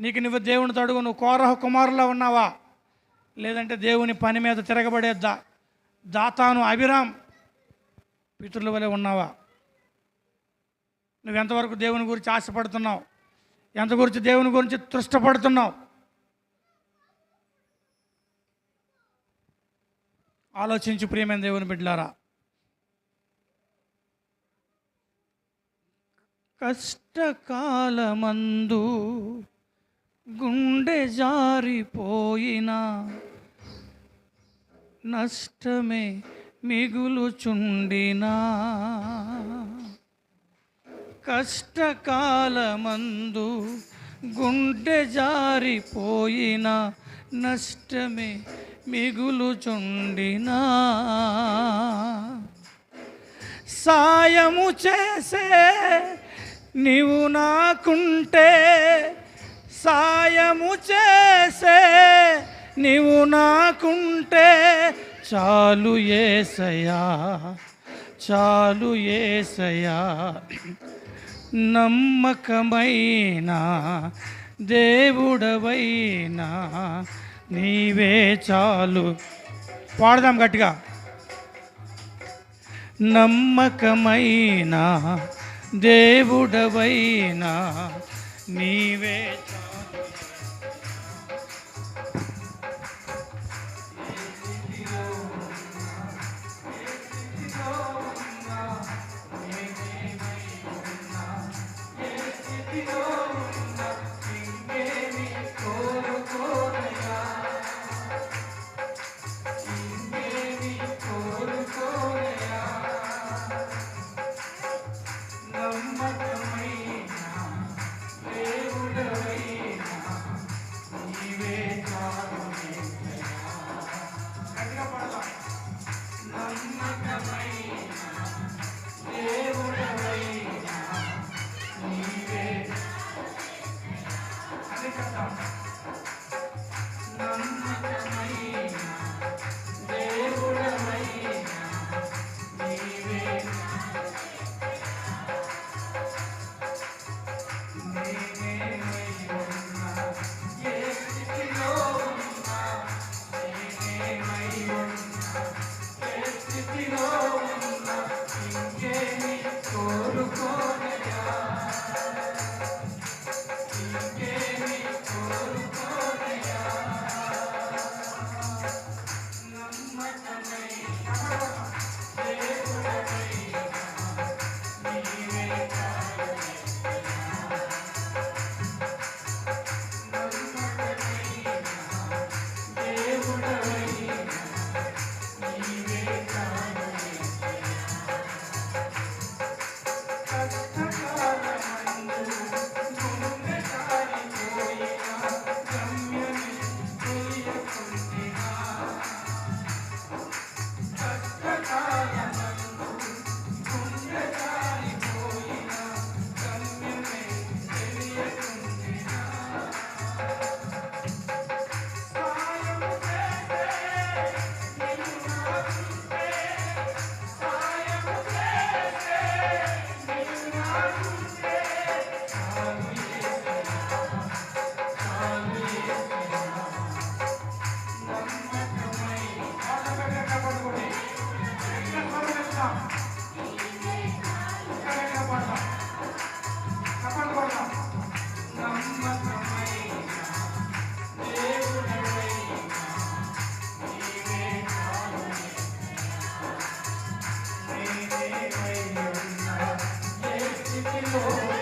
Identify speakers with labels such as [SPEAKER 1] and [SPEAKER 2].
[SPEAKER 1] నీకు నువ్వు దేవుని తడుగు నువ్వు కోరహ కుమారులా ఉన్నావా? లేదంటే దేవుని పని మీద తిరగబడేద్దా? దాతాను అభిరామ్ పితృల వలె ఉన్నావా? నువ్వు ఎంతవరకు దేవుని గురించి ఆశపడుతున్నావు? ఎంత గురించి దేవుని గురించి తృష్టపడుతున్నావు? ఆలోచించు ప్రియమైన దేవుని బిడ్డలారా. కష్టకాలమందు జారిపోయినా నష్టమే మిగులుచుండినా. కష్టకాలమందు గుండె జారిపోయిన నష్టమే మిగులుచుండినా. సాయము చేసే నీవు నాకుంటే సాయము చేసే నీవు నాకుంటే చాలు ఏసయా చాలు ఏసయా నమ్మకమైన దేవుడవైనా నీవే చాలు. పాడదాం గట్టిగా. నమ్మకమైన దేవుడవైనా నీవే చాలు. Thank you. Música কিন্তু